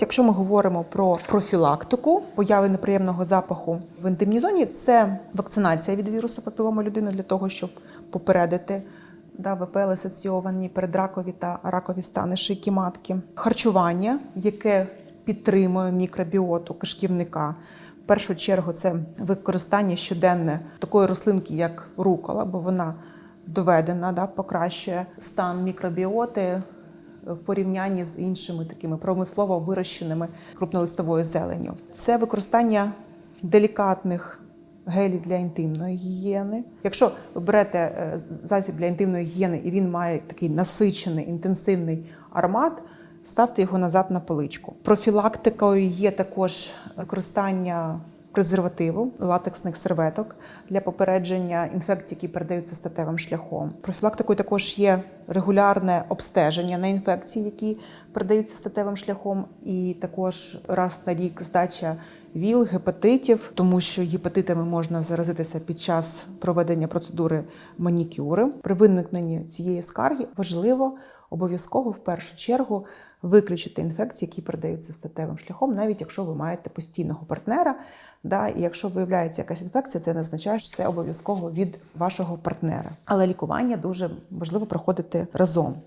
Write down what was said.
Якщо ми говоримо про профілактику появи неприємного запаху в інтимній зоні, це вакцинація від вірусу папіломи людини для того, щоб попередити да, ВПЛ асоційовані передракові та ракові стани шийки матки, харчування, яке підтримує мікробіоту кишківника. В першу чергу це використання щоденне такої рослинки, як рукола, бо вона доведена, да, покращує стан мікробіоти в порівнянні з іншими такими промислово вирощеними крупнолистовою зеленню. Це використання делікатних гелів для інтимної гігієни. Якщо ви берете е, засіб для інтимної гігієни і він має такий насичений інтенсивний аромат, ставте його назад на поличку. Профілактикою є також використання презервативу, латексних серветок для попередження інфекцій, які передаються статевим шляхом. Профілактикою також є регулярне обстеження на інфекції, які передаються статевим шляхом, і також раз на рік здача ВІЛ, гепатитів, тому що гепатитами можна заразитися під час проведення процедури манікюри. При виникненні цієї скарги важливо обов'язково в першу чергу виключити інфекції, які передаються статевим шляхом, навіть якщо ви маєте постійного партнера. Да, і якщо виявляється якась інфекція, це не означає, що це обов'язково від вашого партнера. Але лікування дуже важливо проходити разом.